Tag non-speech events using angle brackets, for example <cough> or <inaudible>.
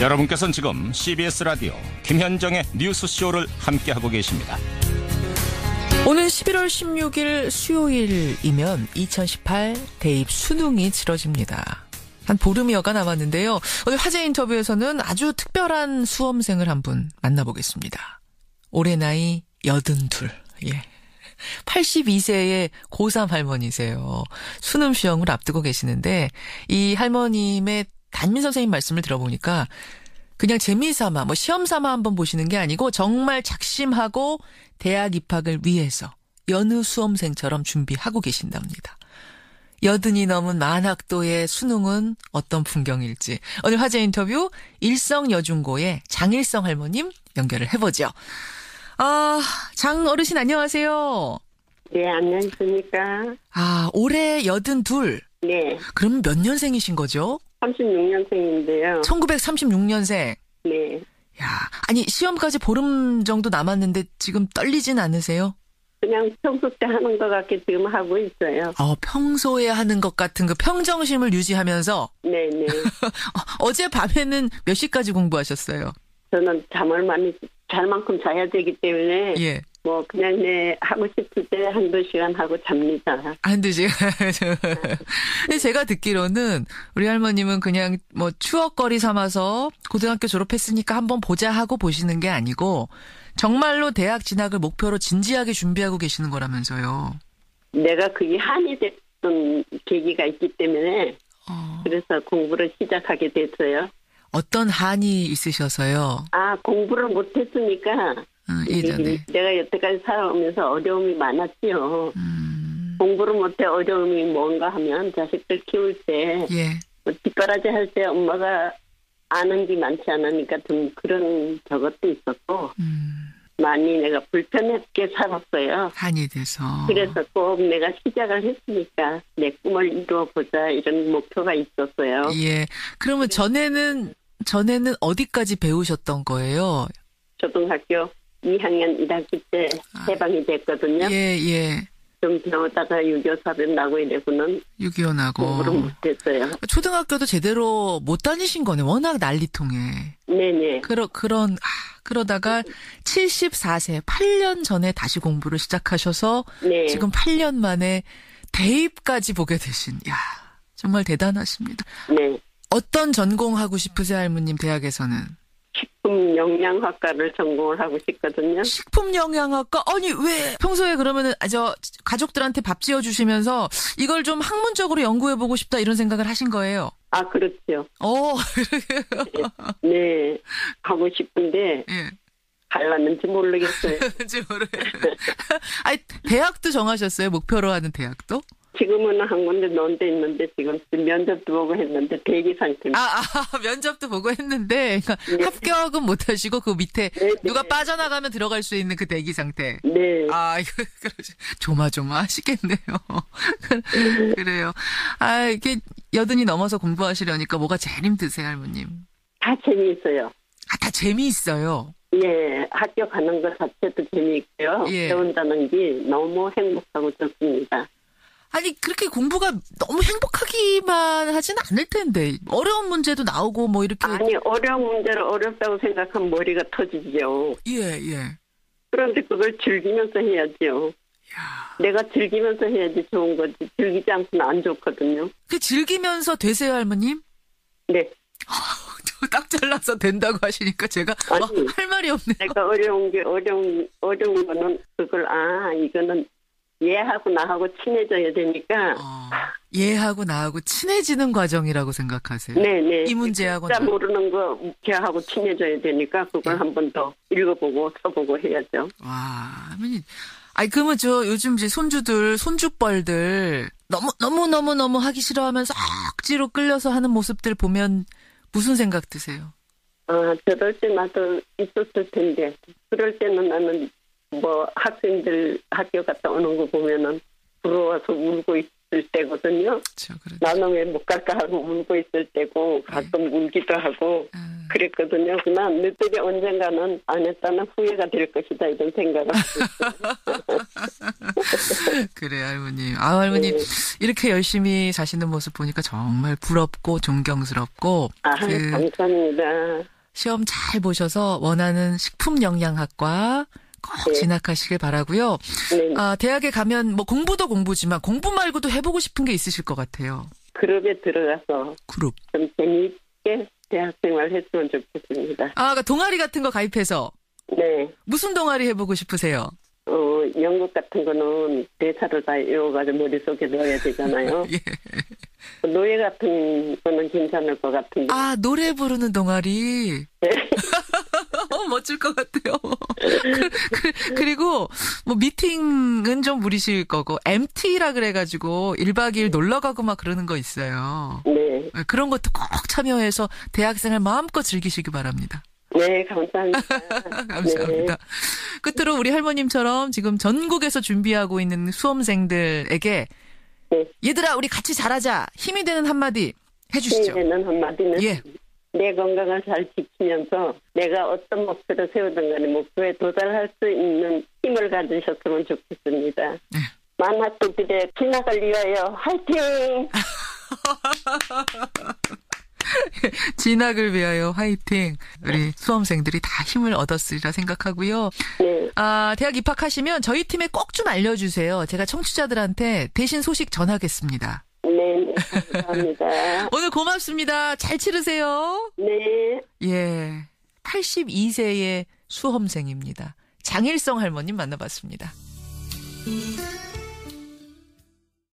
여러분께서는 지금 CBS 라디오 김현정의 뉴스쇼를 함께하고 계십니다. 오늘 11월 16일 수요일이면 2018 대입 수능이 치러집니다. 한 보름여가 남았는데요. 오늘 화제 인터뷰에서는 아주 특별한 수험생을 한 분 만나보겠습니다. 올해 나이 82. 예. 82세의 고3 할머니세요. 수능 시험을 앞두고 계시는데 이 할머님의 담임 선생님 말씀을 들어보니까 그냥 재미삼아 뭐 시험 삼아 한번 보시는 게 아니고 정말 작심하고 대학 입학을 위해서 여느 수험생처럼 준비하고 계신답니다. 여든이 넘은 만학도의 수능은 어떤 풍경일지 오늘 화제 인터뷰 일성 여중고의 장일성 할머님 연결을 해보죠. 아, 장 어르신 안녕하세요. 네, 안녕하십니까. 아, 올해 여든 둘. 네, 그럼 몇 년생이신 거죠? 36년생인데요. 1936년생. 네, 야, 아니 시험까지 보름 정도 남았는데 지금 떨리진 않으세요? 그냥 평소 때 하는 것 같게 지금 하고 있어요. 어, 평소에 하는 것 같은 그 평정심을 유지하면서 네, 네. <laughs> 어제 밤에는 몇 시까지 공부하셨어요? 저는 잠을 많이 잘 만큼 자야 되기 때문에 예. 뭐 그냥 네 하고 싶을 때 한두 시간 하고 잡니다. 한두 시간. 근데 제가 듣기로는 우리 할머님은 그냥 뭐 추억거리 삼아서 고등학교 졸업했으니까 한번 보자 하고 보시는 게 아니고 정말로 대학 진학을 목표로 진지하게 준비하고 계시는 거라면서요. 내가 그게 한이 됐던 계기가 있기 때문에 어, 그래서 공부를 시작하게 됐어요. 어떤 한이 있으셔서요. 아 공부를 못했으니까 어, 예전에. 내가 여태까지 살아오면서 어려움이 많았지요. 음, 공부를 못해 어려움이 뭔가 하면 자식들 키울 때 예. 뭐 뒷바라지 할 때 엄마가 아는 게 많지 않으니까 좀 그런 저것도 있었고 음, 많이 내가 불편하게 살았어요. 한이 돼서. 그래서 꼭 내가 시작을 했으니까 내 꿈을 이루어 보자 이런 목표가 있었어요. 예. 그러면 전에는 전에는 어디까지 배우셨던 거예요? 초등학교 2학년 1학기 때 아. 해방이 됐거든요. 예, 예. 좀 배우다가 6.25 사변 나고 이래고는 6.25 나고. 공부를 못했어요. 초등학교도 제대로 못 다니신 거네. 워낙 난리통에. 네네. 그러, 그런, 아, 그러다가 74세, 8년 전에 다시 공부를 시작하셔서 네. 지금 8년 만에 대입까지 보게 되신, 야 정말 대단하십니다. 네. 어떤 전공 하고 싶으세요, 할머님, 대학에서는? 식품 영양학과를 전공을 하고 싶거든요. 식품 영양학과? 아니, 왜? 평소에 그러면은, 아, 저, 가족들한테 밥 지어 주시면서 이걸 좀 학문적으로 연구해 보고 싶다 이런 생각을 하신 거예요. 아, 그렇죠. 어, 네. 하고 싶은데 예. 갈랐는지 모르겠어요. <laughs> 모르 아니, 대학도 정하셨어요? 목표로 하는 대학도? 지금은 한 군데 논데 있는데 지금 면접도 보고 했는데 대기 상태입니다. 아, 아, <laughs> 면접도 보고 했는데, 그러니까 네. 합격은 못 하시고 그 밑에 네, 네. 누가 빠져나가면 들어갈 수 있는 그 대기 상태. 네. 아, 이거, <laughs> 그러지. 조마조마 하시겠네요. <laughs> 그래요. 아, 이게 여든이 넘어서 공부하시려니까 뭐가 제일 힘드세요, 할머님? 다 재미있어요. 아, 다 재미있어요. 예, 가는 것 자체도 재미있고요. 예. 배운다는 게 너무 행복하고 좋습니다. 아니, 그렇게 공부가 너무 행복하기만 하진 않을 텐데. 어려운 문제도 나오고 뭐 이렇게. 아니, 어려운 문제를 어렵다고 생각하면 머리가 터지죠. 예, 예. 그런데 그걸 즐기면서 해야죠. 야 내가 즐기면서 해야지 좋은 거지. 즐기지 않고는 안 좋거든요. 그 즐기면서 되세요, 할머님? 네. <laughs> 저딱 잘라서 된다고 하시니까 제가 아니. 어, 할 말이 없네요. 내가 어려운 게 어려운 어려운 거는 그걸 아 이거는 얘하고 나하고 친해져야 되니까 어, 얘하고 나하고 친해지는 과정이라고 생각하세요. 네네 이 문제하고 나- 모르는 거 걔하고 친해져야 되니까 그걸 네. 한번 더 읽어보고 써보고 해야죠. 와, 할머니. 아니 그러면 저 요즘 이제 손주들 손주뻘들 너무 너무 너무 너무 하기 싫어하면서 억지로 끌려서 하는 모습들 보면 무슨 생각 드세요? 아 저럴 때 나도 있었을 텐데 그럴 때는 나는 뭐 학생들 학교 갔다 오는 거 보면은 부러워서 울고 있을 때거든요. 그렇죠. 그렇죠. 나는 왜 못 갈까 하고 울고 있을 때고 가끔 울기도 하고 아, 그랬거든요. 그러나 너들이 언젠가는 안 했다는 후회가 될 것이다 이런 생각을. <laughs> 그래 할머니. 아 할머니 네. 이렇게 열심히 사시는 모습 보니까 정말 부럽고 존경스럽고 아, 그 감사합니다. 시험 잘 보셔서 원하는 식품 영양학과 꼭 네. 진학하시길 바라고요. 네. 아, 대학에 가면 뭐 공부도 공부지만 공부 말고도 해보고 싶은 게 있으실 것 같아요. 그룹에 들어가서 그룹. 좀 재미있게 대학생활 했으면 좋겠습니다. 아, 그러니까 동아리 같은 거 가입해서 네. 무슨 동아리 해보고 싶으세요? 어, 연극 같은 거는 대사를 다 외워가지고 머릿속에 넣어야 되잖아요. <laughs> 예. 노예 같은 거는 괜찮을 것 같은데. 아, 노래 부르는 동아리. 네. <laughs> 어, 멋질 것 같아요. <laughs> 그, 그, 그리고 뭐 미팅은 좀 무리실 거고 MT라 그래가지고 1박 2일 놀러 가고 막 그러는 거 있어요. 네. 그런 것도 꼭 참여해서 대학생을 마음껏 즐기시기 바랍니다. 네, 감사합니다. <laughs> 감사합니다. 끝으로 우리 할머님처럼 지금 전국에서 준비하고 있는 수험생들에게 네. 얘들아 우리 같이 잘하자 힘이 되는 한마디 네. 해주시죠. 힘되는 한마디는 예. 내 건강을 잘 지키면서 내가 어떤 목표를 세우든 간에 목표에 도달할 수 있는 힘을 가지셨으면 좋겠습니다. 네. 만학도들의 진학을 위하여 화이팅! <laughs> 진학을 위하여 화이팅. 우리 수험생들이 다 힘을 얻었으리라 생각하고요. 네. 아, 대학 입학하시면 저희 팀에 꼭 좀 알려주세요. 제가 청취자들한테 대신 소식 전하겠습니다. 네, 네, 감사합니다. <laughs> 오늘 고맙습니다. 잘 치르세요. 네. 예. 82세의 수험생입니다. 장일성 할머님 만나봤습니다.